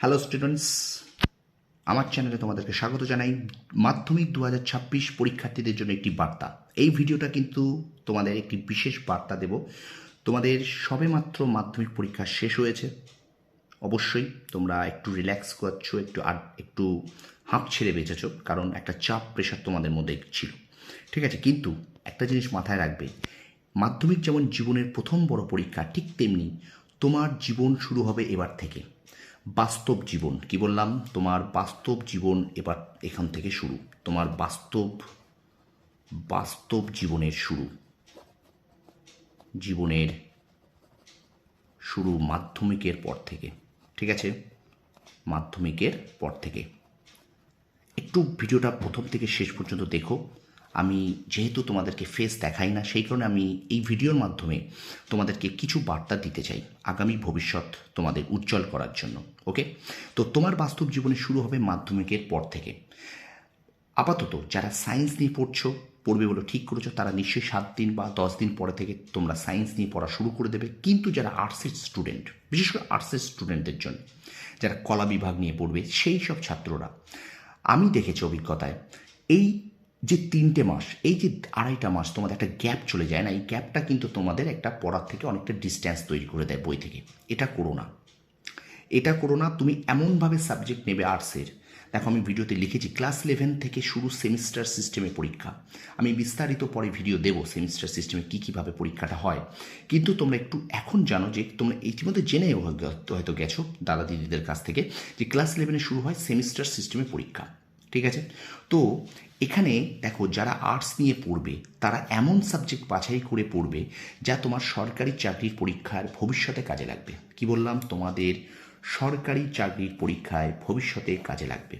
Hello students আমার চ্যানেলে তোমাদেরকে স্বাগত জানাই। মাধ্যমিক দু হাজার ছাব্বিশ পরীক্ষার্থীদের জন্য একটি বার্তা। এই ভিডিওটা কিন্তু তোমাদের একটি বিশেষ বার্তা দেব। তোমাদের সবেমাত্র মাধ্যমিক পরীক্ষা শেষ হয়েছে। অবশ্যই তোমরা একটু রিল্যাক্স করছ, একটু আর একটু হাঁপ ছেড়ে বেঁচেছো, কারণ একটা চাপ প্রেশার তোমাদের মধ্যে ছিল। ঠিক আছে, কিন্তু একটা জিনিস মাথায় রাখবে। মাধ্যমিক যেমন জীবনের প্রথম বড় পরীক্ষা, ঠিক তেমনি তোমার জীবন শুরু হবে এবার থেকে। বাস্তব জীবন। কি বললাম? তোমার বাস্তব জীবন এবার এখান থেকে শুরু। তোমার বাস্তব বাস্তব জীবনের শুরু। জীবনের শুরু মাধ্যমিকের পর থেকে। ঠিক আছে? মাধ্যমিকের পর থেকে। একটু ভিডিওটা প্রথম থেকে শেষ পর্যন্ত দেখো। আমি যেহেতু তোমাদেরকে ফেস দেখাই না, সেই কারণে আমি এই ভিডিওর মাধ্যমে তোমাদেরকে কিছু বার্তা দিতে চাই আগামী ভবিষ্যৎ তোমাদের উজ্জ্বল করার জন্য ওকে তো তোমার বাস্তব জীবনে শুরু হবে মাধ্যমিকের পর থেকে। আপাতত যারা সায়েন্স নিয়ে পড়ছো, পড়বে বলে ঠিক করেছ, তারা নিশ্চয়ই সাত দিন বা দশ দিন পরে থেকে তোমরা সায়েন্স নিয়ে পড়া শুরু করে দেবে। কিন্তু যারা আর্টসের স্টুডেন্ট বিশেষ করে আর্টসের স্টুডেন্টদের জন্য, যারা কলা বিভাগ নিয়ে পড়বে, সেই সব ছাত্ররা, আমি দেখেছি অভিজ্ঞতায়, এই যে তিনটে মাস, এই যে আড়াইটা মাস তোমাদের একটা গ্যাপ চলে যায় না, এই গ্যাপটা কিন্তু তোমাদের একটা পড়ার থেকে অনেকটা ডিস্ট্যান্স তৈরি করে দেয় বই থেকে। এটা করো না। এটা করো না, তুমি এমনভাবে সাবজেক্ট নেবে আর্টসের দেখো, আমি ভিডিওতে লিখেছি ক্লাস ইলেভেন থেকে শুরু সেমিস্টার সিস্টেমে পরীক্ষা। আমি বিস্তারিত পরে ভিডিও দেবো সেমিস্টার সিস্টেমে কী কীভাবে পরীক্ষাটা হয়। কিন্তু তোমরা একটু এখন জানো যে, তোমরা ইতিমধ্যে জেনে হয়তো গেছো দাদা দিদিদের কাছ থেকে যে ক্লাস ইলেভেনে শুরু হয় সেমিস্টার সিস্টেমে পরীক্ষা। ঠিক আছে? তো এখানে দেখো, যারা আর্টস নিয়ে পড়বে, তারা এমন সাবজেক্ট বাছাই করে পড়বে যা তোমার সরকারি চাকরির পরীক্ষার ভবিষ্যতে কাজে লাগবে। কি বললাম? তোমাদের সরকারি চাকরির পরীক্ষায় ভবিষ্যতে কাজে লাগবে।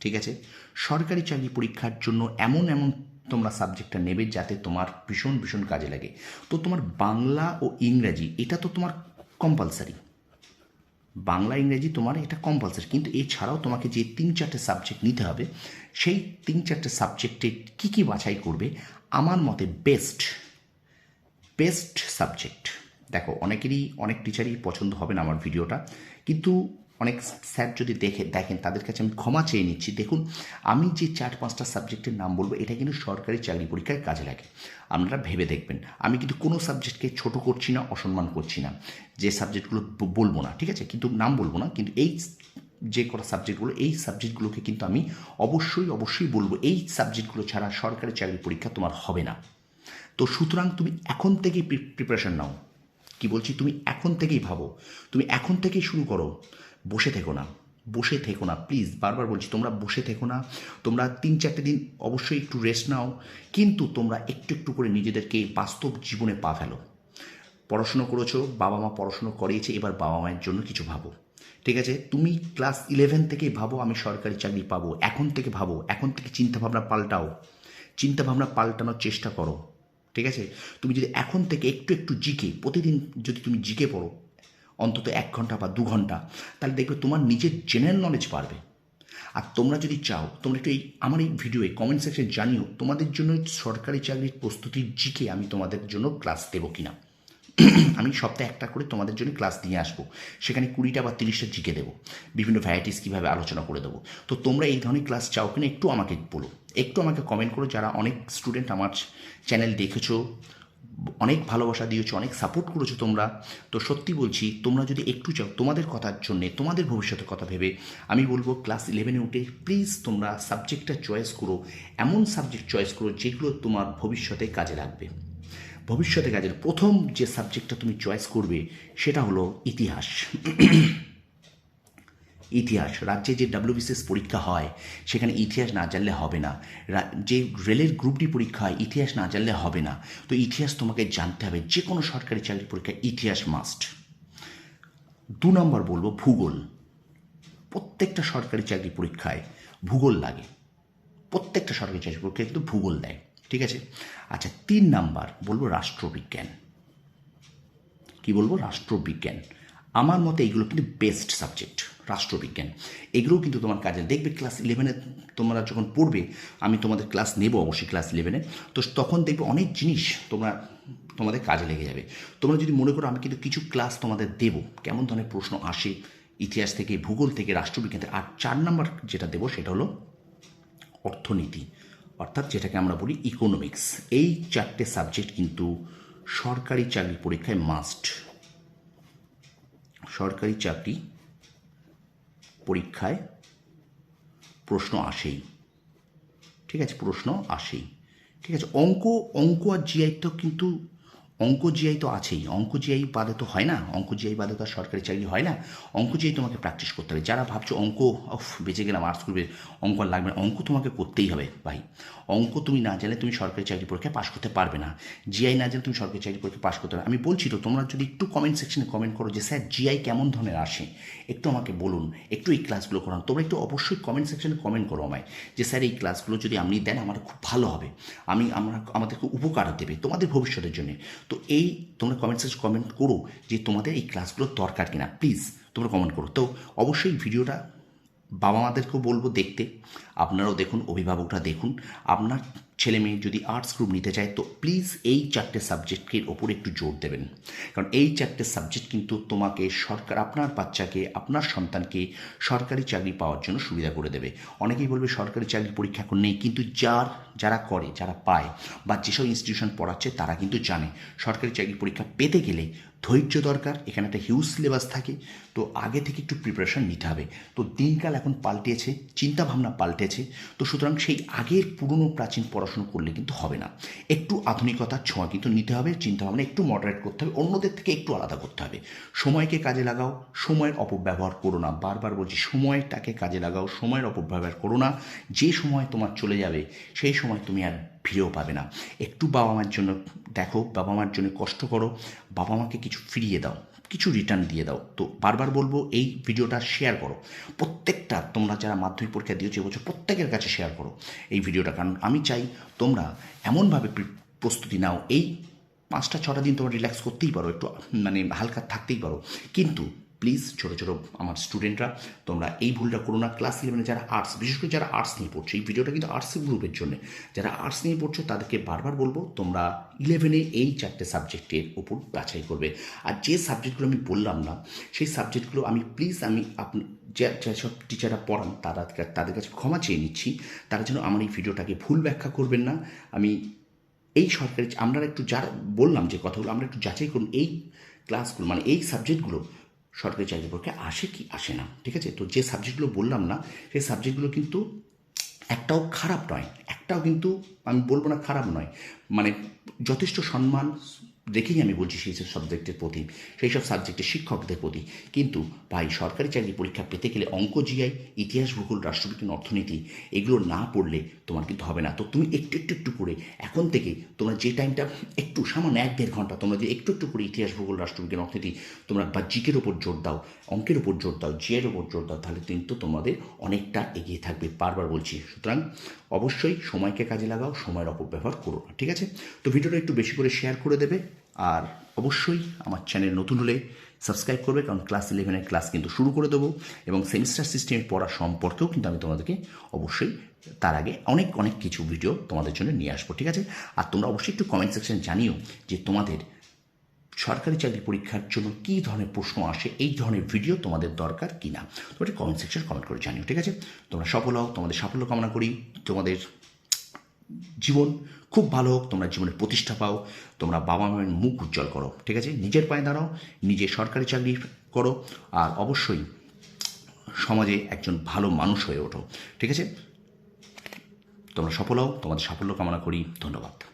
ঠিক আছে? সরকারি চাকরি পরীক্ষার জন্য এমন এমন তোমরা সাবজেক্টটা নেবে যাতে তোমার ভীষণ ভীষণ কাজে লাগে। তো তোমার বাংলা ও ইংরাজি, এটা তো তোমার কম্পালসারি বাংলা, ইংরেজি তোমার এটা কম্পালসারি কিন্তু এছাড়াও তোমাকে যে তিন চারটে সাবজেক্ট নিতে হবে, সেই তিন চারটে সাবজেক্টে কী কী বাছাই করবে? আমার মতে বেস্ট বেস্ট সাবজেক্ট দেখো, অনেকেরই, অনেক টিচারই পছন্দ হবে না আমার ভিডিওটা কিন্তু অনেক স্যার যদি দেখে দেখেন, তাদের কাছে আমি ক্ষমা চেয়ে নিচ্ছি। দেখুন, আমি যে চার, পাঁচটা সাবজেক্টের নাম বলব, এটা কিন্তু সরকারি চাকরি পরীক্ষায় কাজে লাগে। আপনারা ভেবে দেখবেন। আমি কিন্তু কোনো সাবজেক্টকে ছোট করছি না, অসম্মান করছি না। যে সাবজেক্টগুলো বলব না, ঠিক আছে? কিন্তু নাম বলব না, কিন্তু এই যে কটা সাবজেক্টগুলো, এই সাবজেক্টগুলোকে কিন্তু আমি অবশ্যই অবশ্যই বলব, এই সাবজেক্টগুলো ছাড়া সরকারি চাকরি পরীক্ষা তোমার হবে না। তো সুতরাং তুমি এখন থেকেই প্রিপারেশন নাও। কি বলছি? তুমি এখন থেকেই ভাবো। তুমি এখন থেকেই শুরু করো। বসে থেকো না, বসে থেকো না প্লিজ বারবার বলছি, তোমরা বসে থেকো না, তোমরা তিন চারটে দিন অবশ্যই একটু রেস্ট নাও, কিন্তু তোমরা একটু একটু করে নিজেদেরকে বাস্তব জীবনে পা ফেলো। পড়াশুনো করেছ, বাবা মা পড়াশুনো করিয়েছে, এবার বাবা মায়ের জন্য কিছু ভাবো। ঠিক আছে? তুমি ক্লাস ইলেভেন থেকেই ভাবো, আমি সরকারি চাকরি পাবো, এখন থেকে ভাবো, এখন থেকে চিন্তাভাবনা পাল্টাও। চিন্তাভাবনা পাল্টানোর চেষ্টা করো। ঠিক আছে? তুমি যদি এখন থেকে একটু একটু জিকে, প্রতিদিন যদি তুমি জিকে পড়ো অন্তত এক ঘণ্টা বা দু ঘণ্টা, তাহলে দেখবে তোমার নিজের জেনারেল নলেজ বাড়বে। আর তোমরা যদি চাও, তোমরা একটু এই, আমার এই ভিডিওয়ে কমেন্ট সেকশন জানিও, তোমাদের জন্য সরকারি চাকরির প্রস্তুতির জিকে আমি তোমাদের জন্য ক্লাস দেবো কিনা। আমি সপ্তাহে একটা করে তোমাদের জন্য ক্লাস নিয়ে আসব। সেখানে কুড়িটা বা তিরিশটা জিকে দেবো। বিভিন্ন ভ্যারাইটিস কীভাবে আলোচনা করে দেবো। তো তোমরা এই ধরনের ক্লাস চাও কিনা, একটু আমাকে বলো। একটু আমাকে কমেন্ট করো, যারা অনেক স্টুডেন্ট আমার চ্যানেল দেখেছ অনেক ভালোবাসা দিয়েছ, অনেক সাপোর্ট করেছ তোমরা। তো সত্যি বলছি, তোমরা যদি একটু চাও, তোমাদের কথার জন্যে, তোমাদের ভবিষ্যতের কথা ভেবে, আমি বলব ক্লাস ইলেভেনে উঠে প্লিজ তোমরা সাবজেক্টটা চয়েস করো, এমন সাবজেক্ট চয়েস করো যেগুলো তোমার ভবিষ্যতে কাজে লাগবে। ভবিষ্যতে কাজের প্রথম যে সাবজেক্টটা তুমি চয়েস করবে, সেটা হলো ইতিহাস। ইতিহাস, রাজ্যে যে ডাব্লিউবিসিএস পরীক্ষা হয়, সেখানে ইতিহাস না জানলে হবে না। যে রেলের গ্রুপ ডি পরীক্ষা হয়, ইতিহাস না জানলে হবে না। তো ইতিহাস তোমাকে জানতে হবে যে কোনো সরকারি চাকরি পরীক্ষায় ইতিহাস মাস্ট দু নম্বর বলব, ভূগোল। প্রত্যেকটা সরকারি চাকরি পরীক্ষায় ভূগোল লাগে। প্রত্যেকটা সরকারি চাকরি পরীক্ষায় কিন্তু ভূগোল দেয়, ঠিক আছে? আচ্ছা তিন নাম্বার বলব, রাষ্ট্রবিজ্ঞান। কি বলব? রাষ্ট্রবিজ্ঞান। আমার মতে এইগুলো কিন্তু বেস্ট সাবজেক্ট রাষ্ট্রবিজ্ঞান। এগুলোও কিন্তু তোমার কাজে দেখবে ক্লাস ইলেভেনে তোমরা যখন পড়বে, আমি তোমাদের ক্লাস নেব অবশ্যই ক্লাস ইলেভেনে তো তখন দেখবে অনেক জিনিস তোমরা, তোমাদের কাজে লেগে যাবে। তোমরা যদি মনে করো আমি কিন্তু কিছু ক্লাস তোমাদের দেবো, কেমন ধরনের প্রশ্ন আসে ইতিহাস থেকে, ভূগোল থেকে, রাষ্ট্রবিজ্ঞান থেকে, আর চার নম্বর যেটা দেবো সেটা হলো অর্থনীতি, অর্থাৎ যেটাকে আমরা বলি ইকোনমিক্স এই চারটে সাবজেক্ট কিন্তু সরকারি চাকরি পরীক্ষায় মাস্ট সরকারি চাকরি পরীক্ষায় প্রশ্ন আসেই। ঠিক আছে, প্রশ্ন আসেই। ঠিক আছে, অঙ্ক অঙ্ক আর জিআই তো কিন্তু অঙ্ক জিআই তো আছেই। অঙ্ক জিআই বাদে তো হয় না। অঙ্ক জিআই বাদে তো আর সরকারি চাকরি হয় না। অঙ্ক জিআই তোমাকে প্র্যাকটিস করতে হবে। যারা ভাবছ অঙ্ক বেঁচে গেলাম আর্টস করবে, অঙ্ক লাগবে না। অঙ্ক তোমাকে করতেই হবে ভাই। অঙ্ক তুমি না জানলে তুমি সরকারি চাকরি পরীক্ষায় পাশ করতে পারবে না। জিআই না জানলে তুমি সরকারি চাকরি পরীক্ষায় পাশ করতে পারবে আমি বলছি তো, তোমরা যদি একটু কমেন্ট সেকশনে কমেন্ট করো যে, স্যার জিআই কেমন ধরনের আসে একটু আমাকে বলুন। একটু এই ক্লাসগুলো করান। তোমরা একটু অবশ্যই কমেন্ট সেকশনে কমেন্ট করো আমায় যে, স্যার, এই ক্লাসগুলো যদি আপনি দেন আমার খুব ভালো হবে। আমি, আমরা, আমাদেরকে উপকার দেবে তোমাদের ভবিষ্যতের জন্য। তো এই তোমরা কমেন্ট সেকশন কমেন্ট করো যে তোমাদের এই ক্লাসগুলো দরকার কিনা। প্লিজ তোমরা কমেন্ট করো। তো অবশ্যই ভিডিওটা বাবা মাদেরকেও বলব দেখতে। আপনারাও দেখুন, অভিভাবকরা দেখুন। আপনার ছেলে মেয়ে যদি আর্টস গ্রুপ নিতে চায়, তো প্লিজ এই চারটে সাবজেক্টের ওপর একটু জোর দেবেন। কারণ এই চারটে সাবজেক্ট কিন্তু তোমাকে সরকার, আপনার বাচ্চাকে, আপনার সন্তানকে সরকারি চাকরি পাওয়ার জন্য সুবিধা করে দেবে। অনেকেই বলবে সরকারি চাকরি পরীক্ষা এখন নেই, কিন্তু যার, যারা করে, যারা পায় বা যেসব ইনস্টিটিউশন পড়াচ্ছে, তারা কিন্তু জানে সরকারি চাকরি পরীক্ষা পেতে গেলে ধৈর্য দরকার, এখানে একটা হিউজ সিলেবাস থাকে, তো আগে থেকে একটু প্রিপারেশন নিতে হবে। তো দিনকাল এখন পাল্টেছে, চিন্তাভাবনা পাল্টেছে, তো সুতরাং সেই আগের পুরনো প্রাচীন পড়াশুনো করলে কিন্তু হবে না। একটু আধুনিকতার ছোঁয়া কিন্তু নিতে হবে, চিন্তাভাবনা একটু মডারেট করতে হবে, অন্যদের থেকে একটু আলাদা করতে হবে। সময়কে কাজে লাগাও, সময়ের অপব্যবহার করো না। বারবার বলছি, সময়টাকে কাজে লাগাও, সময়ের অপব্যবহার করো না। যে সময় তোমার চলে যাবে, সেই সময় তুমি আর ফিরেও পাবে না। একটু বাবা মার জন্য দেখো বাবা মার জন্য কষ্ট করো বাবা মাকে কিছু ফিরিয়ে দাও। কিছু রিটার্ন দিয়ে দাও। তো বারবার বলব, এই ভিডিওটা শেয়ার করো। প্রত্যেকটা তোমরা যারা মাধ্যমিক পরীক্ষা দিয়েছ এবছর প্রত্যেকের কাছে শেয়ার করো এই ভিডিওটা। কারণ আমি চাই তোমরা এমনভাবে প্রস্তুতি নাও। এই পাঁচটা, ছটা দিন তোমরা রিল্যাক্স করতেই পারো, একটু মানে হালকা থাকতেই পারো। কিন্তু প্লিজ ছোটো ছোটো আমার স্টুডেন্টরা তোমরা এই ভুলটা করো না। ক্লাস ইলেভেনে যারা আর্টস বিশেষ করে যারা আর্টস নিয়ে পড়ছো, এই ভিডিওটা কিন্তু আর্টস গ্রুপের জন্য। যারা আর্টস নিয়ে পড়ছো, তাদেরকে বারবার বলব, তোমরা ইলেভেনে এই চারটে সাবজেক্টের উপর বাছাই করবে। আর যে সাবজেক্টগুলো আমি বললাম না, সেই সাবজেক্টগুলো আমি প্লিজ আমি আপনি যেসব টিচাররা পড়ান, তারা তাদের কাছে ক্ষমা চেয়ে নিচ্ছি। তারা যেন আমার এই ভিডিওটাকে ভুল ব্যাখ্যা করবেন না। আমি এই সরকারি আমরা একটু যারা, বললাম যে কথাগুলো, আমরা একটু যাচাই করুন, এই ক্লাসগুলো মানে এই সাবজেক্টগুলো সরকারি চাকরি পক্ষে আসে কি আসে না, ঠিক আছে? তো যে সাবজেক্টগুলো বললাম না, সেই সাবজেক্টগুলো কিন্তু একটাও খারাপ নয়, একটাও কিন্তু আমি বলব না খারাপ নয় মানে যথেষ্ট সম্মান রেখেই আমি বলছি সেই সব সাবজেক্টের প্রতি, সেই সব সাবজেক্টের শিক্ষকদের প্রতি। কিন্তু ভাই, সরকারি চাকরি পরীক্ষা পেতে গেলে অঙ্ক জিআই ইতিহাস, ভূগোল, রাষ্ট্রবিজ্ঞান, অর্থনীতি, এগুলো না পড়লে তোমার কিন্তু হবে না। তো তুমি একটু একটু একটু করে এখন থেকে তোমরা যে টাইমটা একটু সামান্য এক, দেড় ঘণ্টা তোমরা যদি একটু একটু করে ইতিহাস, ভূগোল, রাষ্ট্রবিজ্ঞান, অর্থনীতি তোমরা বা জিকের ওপর জোর দাও, অঙ্কের ওপর জোর দাও জিয়ের ওপর জোর দাও, তাহলে কিন্তু তোমাদের অনেকটা এগিয়ে থাকবে। বারবার বলছি, সুতরাং অবশ্যই সময়কে কাজে লাগাও, সময়ের অপব্যবহার করো না, ঠিক আছে? তো ভিডিওটা একটু বেশি করে শেয়ার করে দেবে। আর অবশ্যই আমার চ্যানেল নতুন হলে সাবস্ক্রাইব করবে, কারণ ক্লাস ইলেভেনের ক্লাস কিন্তু শুরু করে দেবো এবং সেমিস্টার সিস্টেমে পড়া সম্পর্কেও কিন্তু আমি তোমাদেরকে অবশ্যই তার আগে অনেক অনেক কিছু ভিডিও তোমাদের জন্য নিয়ে আসব, ঠিক আছে? আর তোমরা অবশ্যই একটু কমেন্ট সেকশন জানিও যে তোমাদের সরকারি চাকরি পরীক্ষার জন্য কী ধরনের প্রশ্ন আসে, এই ধরনের ভিডিও তোমাদের দরকার কি না তোমরা কমেন্ট সেকশন কমেন্ট করে জানিও, ঠিক আছে? তোমরা সফল হও, তোমাদের সাফল্য কামনা করি, তোমাদের জীবন খুব ভালো হোক, তোমরা জীবনে প্রতিষ্ঠা পাও, তোমরা বাবা মায়ের মুখ উজ্জ্বল করো, ঠিক আছে? নিজের পায়ে দাঁড়াও, নিজে সরকারি চাকরি করো, আর অবশ্যই সমাজে একজন ভালো মানুষ হয়ে ওঠো, ঠিক আছে? তোমরা সফল হও, তোমাদের সাফল্য কামনা করি, ধন্যবাদ।